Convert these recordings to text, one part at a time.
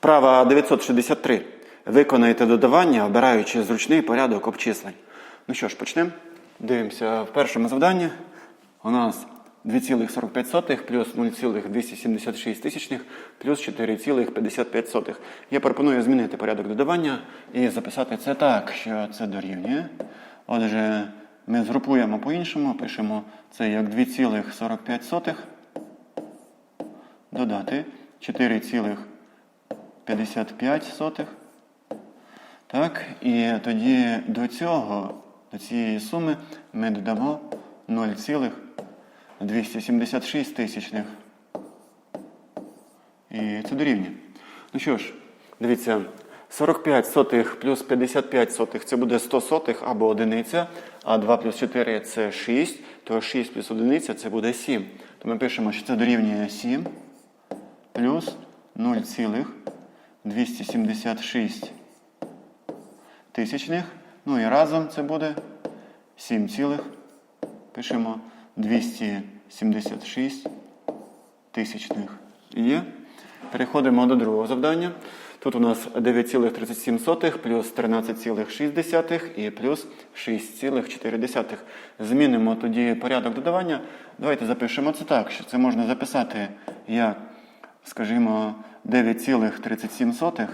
Вправа 963. Виконайте додавання, обираючи зручний порядок обчислень. Ну що ж, почнемо. Дивимося в першому завданні. У нас 2,45 плюс 0,276 тисячних плюс 4,55. Я пропоную змінити порядок додавання і записати це так, що це дорівнює. Отже, ми згрупуємо по-іншому, пишемо це як 2,45 додати 4,55. Так, і тоді до цього, до цієї суми ми додамо 0,276 тисячних. І це дорівнює. Ну що ж, дивіться, 45 сотих плюс 55 сотих це буде 100 сотих або одиниця, а 2 плюс 4 це 6, то 6 плюс одиниця це буде 7. То ми пишемо, що це дорівнює 7 плюс 0,276 тисячних. Ну і разом це буде 7, цілих, пишемо 276 тисячних. Є. Переходимо до другого завдання. Тут у нас 9,37 плюс 13,6 і плюс 6,4. Змінимо тоді порядок додавання. Давайте запишемо це так, що це можна записати як, скажімо, 9,37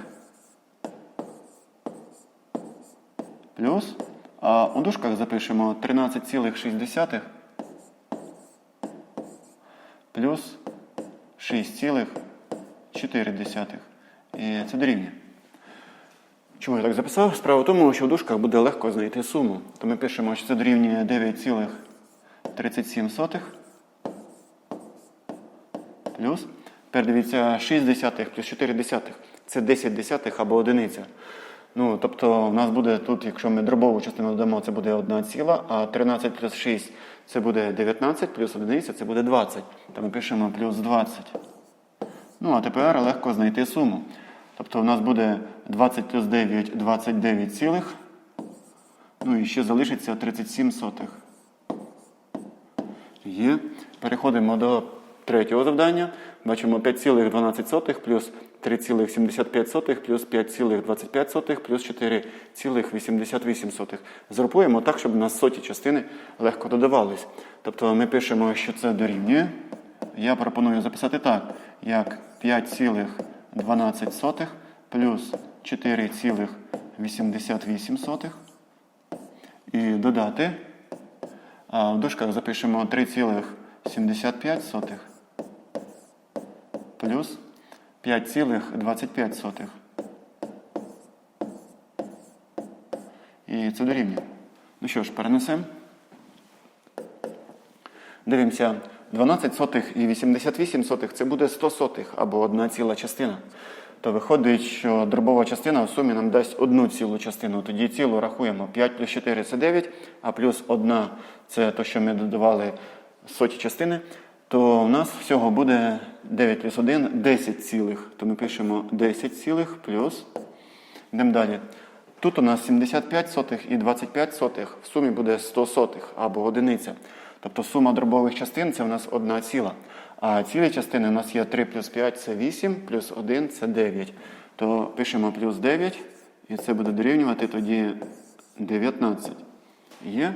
плюс, а у дужках запишемо 13,6 плюс 6,4. І це дорівнює. Чому я так записав? Справа в тому, що в дужках буде легко знайти суму. То ми пишемо, що це дорівнює 9,37 плюс. Тепер дивіться, 6 десятих плюс 4 десятих. Це 10 десятих або одиниця. Ну, тобто, у нас буде тут, якщо ми дробову частину додамо, це буде 1 ціла, а 13 плюс 6 це буде 19, плюс одиниця це буде 20. То ми пишемо плюс 20. Ну, а тепер легко знайти суму. Тобто у нас буде 20 плюс 9 29 цілих. Ну і ще залишиться 37 сотих. Є. Переходимо до третього завдання. Бачимо 5,12 плюс 3,75 плюс 5,25 плюс 4,88. Згрупуємо так, щоб у нас соті частини легко додавались. Тобто ми пишемо, що це дорівнює. Я пропоную записати так, як 5,12 плюс 4,88 і додати. А в дужках запишемо 3,75 плюс 5,25. І це дорівнює. Ну що ж, перенесемо. Дивимося. 12 сотих і 88 сотих це буде 100 сотих або одна ціла частина. То виходить, що дробова частина в сумі нам дасть одну цілу частину. Тоді цілу рахуємо 5 плюс 4 це 9, а плюс 1 це те, що ми додавали соті частини. То у нас всього буде 9 плюс 1 10 цілих. То ми пишемо 10 цілих плюс. Йдемо далі. Тут у нас 75 сотих і 25 сотих. В сумі буде 100 сотих або одиниця. Тобто сума дробових частин це у нас одна ціла. А цілі частини у нас є 3 плюс 5 це 8, плюс 1 це 9. То пишемо плюс 9, і це буде дорівнювати тоді 19. Є.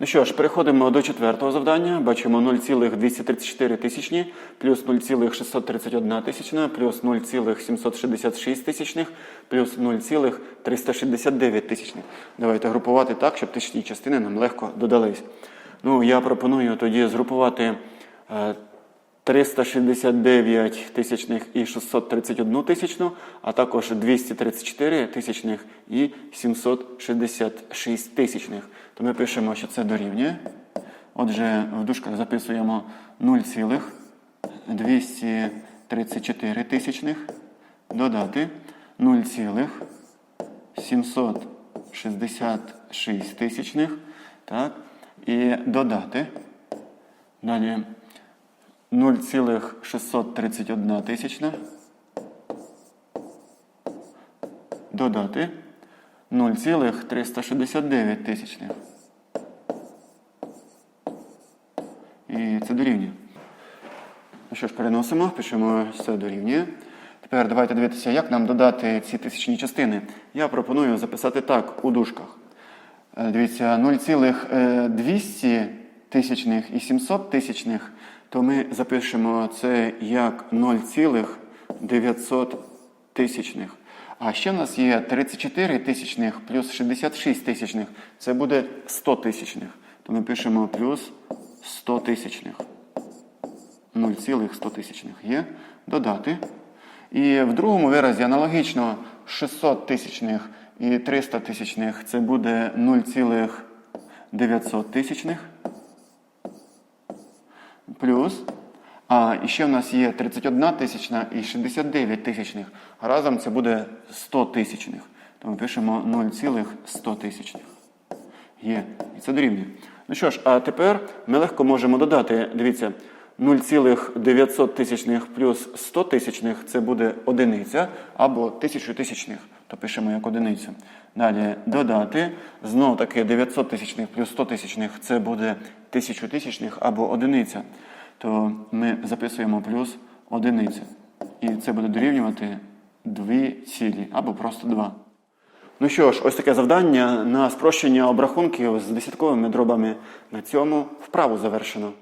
Ну що ж, переходимо до четвертого завдання. Бачимо 0,234 тисячні, плюс 0,631 тисячна, плюс 0,766 тисячних, плюс 0,369 тисячних. Давайте групувати так, щоб тисячні частини нам легко додались. Ну, я пропоную тоді згрупувати е, 369 тисячних і 631 тисячну, а також 234 тисячних і 766 тисячних. То ми пишемо, що це дорівнює. Отже, в дужках записуємо 0,234 тисячних, додати 0,766 тисячних, так, і додати. Далі 0,631 тисячна. Додати 0,369 тисячних. І це дорівнює. Ну що ж, переносимо, пишемо, що це дорівнює. Тепер давайте дивитися, як нам додати ці тисячні частини. Я пропоную записати так у дужках. Е, Дивіться, 0,200 тисячних і 700 тисячних, то ми запишемо це як 0,900 тисячних. А ще в нас є 34 тисячних плюс 66 тисячних. Це буде 100 тисячних. То ми пишемо плюс 100 тисячних. 0,100 тисячних є. Додати. І в другому виразі аналогічно 600 тисячних і 300 тисячних це буде 0,900 тисячних. Плюс. А ще в нас є 31 тисячна і 69 тисячних. Разом це буде 100 тисячних. То ми пишемо 0,100 тисячних. Є. І це дорівнює. Ну що ж, а тепер ми легко можемо додати. Дивіться, 0,900 тисячних плюс 100 тисячних це буде одиниця або 1000 тисячних. То пишемо як одиницю. Далі додати. Знову таки 900 тисячних плюс 100 тисячних це буде 1000 тисячних або одиниця. То ми записуємо плюс одиниця. І це буде дорівнювати 2 цілі або просто 2. Ну що ж, ось таке завдання на спрощення обрахунків з десятковими дробами. На цьому вправу завершено.